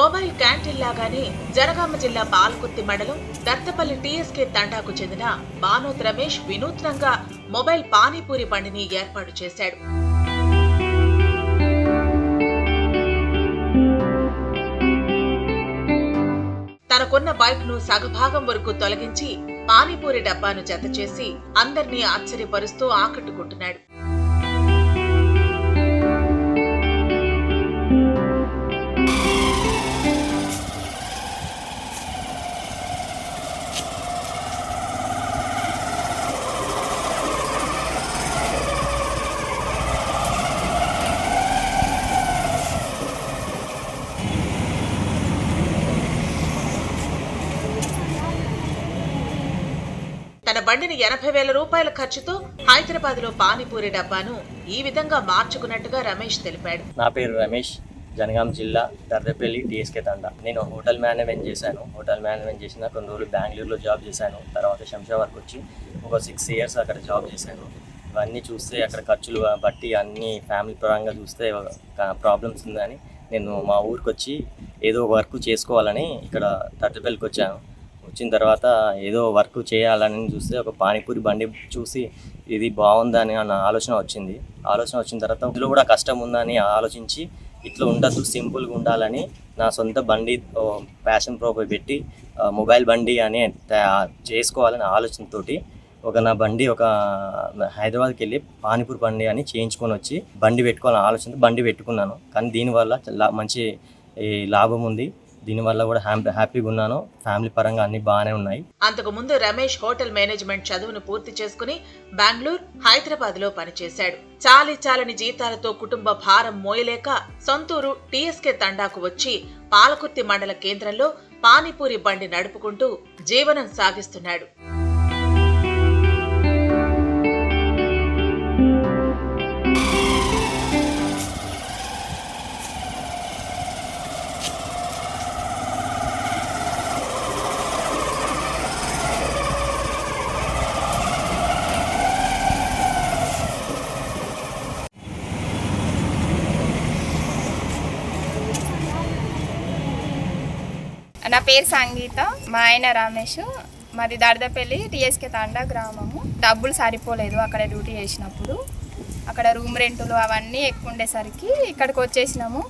Mobile canteen లాగానే జనగామ జిల్లా పాల్కుర్తి మండలం దత్తపల్లి టీఎస్కే తండాకు చెందిన బానోత్ రమేష్ వినూత్నంగా మొబైల్ పానీపూరి బండిని ఏర్పాటు చేశాడు. తనకున్న బైక్ను సగభాగం వరకు తొలగించి పానీపూరి డబ్బాను జత చేసి అందర్నీ ఆశ్చర్యపరుస్తూ ఆకట్టుకుంటున్నాడు. తన బండిని ఎనభై వేల రూపాయల ఖర్చుతో హైదరాబాద్లో పానీపూరి డబ్బాను ఈ విధంగా మార్చుకున్నట్టుగా రమేష్ తెలిపాడు. నా పేరు రమేష్ జనగాం జిల్లా దర్దపల్లి టీఎస్కే తండ. నేను హోటల్ మేనేజ్మెంట్ చేశాను. హోటల్ మేనేజ్మెంట్ చేసిన కొన్ని రోజులు బెంగళూరులో జాబ్ చేశాను. తర్వాత శంషాబాద్కి వచ్చి ఒక సిక్స్ ఇయర్స్ అక్కడ జాబ్ చేశాను. ఇవన్నీ చూస్తే అక్కడ ఖర్చులు బట్టి అన్ని ఫ్యామిలీ పరంగా చూస్తే ప్రాబ్లమ్స్ ఉందని నేను మా ఊరికి వచ్చి ఏదో వర్క్ చేసుకోవాలని ఇక్కడ దర్దపల్లికి వచ్చాను. వచ్చిన తర్వాత ఏదో వర్క్ చేయాలని చూస్తే ఒక పానీపూరి బండి చూసి ఇది బాగుందని అన్న ఆలోచన వచ్చింది. ఆలోచన వచ్చిన తర్వాత ఇందులో కూడా కష్టం ఉందని ఆలోచించి ఇట్లా ఉండద్దు సింపుల్గా ఉండాలని నా సొంత బండి ప్యాషన్ ప్రోపై పెట్టి మొబైల్ బండి అని చేసుకోవాలని ఆలోచనతోటి ఒక నా బండి ఒక హైదరాబాద్కి వెళ్ళి పానీపూరి బండి అని చేయించుకొని వచ్చి బండి పెట్టుకోవాలని ఆలోచన బండి పెట్టుకున్నాను. కానీ దీనివల్ల లా- మంచి ఈ లాభం ఉంది. దీనివల్ల కూడా హ్యాపీగా ఉన్నాను. ఫ్యామిలీ పరంగా అన్ని బాగానే ఉన్నాయి. అంతకు ముందు రమేష్ హోటల్ మేనేజ్మెంట్ చదువును పూర్తి చేసుకుని బెంగళూరు హైదరాబాద్లో పనిచేశాడు. చాలి చాలని జీతాలతో కుటుంబ భారం మోయలేక సొంతూరు టీఎస్కే తండాకు వచ్చి పాలకుర్తి మండల కేంద్రంలో పానీపూరి బండి నడుపుకుంటూ జీవనం సాగిస్తున్నాడు. నా పేరు సంగీత మా ఆయన రమేష్ మాది దర్దపల్లి టీఎస్కే తాండా గ్రామము. డబ్బులు సరిపోలేదు అక్కడ డ్యూటీ చేసినప్పుడు. అక్కడ రూమ్ రెంటులు అవన్నీ ఎక్కువ ఉండేసరికి ఇక్కడికి వచ్చేసినాము.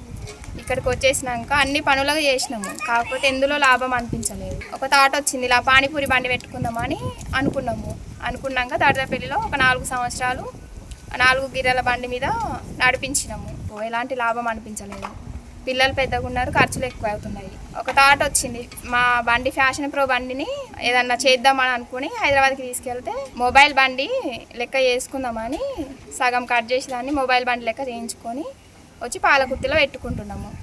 ఇక్కడికి వచ్చేసినాక అన్ని పనులుగా చేసినాము. కాకపోతే ఎందులో లాభం అనిపించలేదు. ఒక థాట్ వచ్చింది ఇలా పానీపూరి బండి పెట్టుకుందామని అనుకున్నాము. అనుకున్నాక దర్దపల్లిలో ఒక నాలుగు సంవత్సరాలు నాలుగు గిర్రెల బండి మీద నడిపించినాము. ఎలాంటి లాభం అనిపించలేదు. పిల్లలు పెద్దగా ఉన్నారు ఖర్చులు ఎక్కువ అవుతున్నాయి ఒక థాట్ వచ్చింది. మా బండి ఫ్యాషన్ ప్రో బండిని ఏదన్నా చేద్దామని అనుకుని హైదరాబాద్కి తీసుకెళ్తే మొబైల్ బండి లెక్క చేసుకుందామని సగం కట్ చేసి దాన్ని మొబైల్ బండి లెక్క చేయించుకొని వచ్చి పాలకుర్తిలో పెట్టుకుంటున్నాము.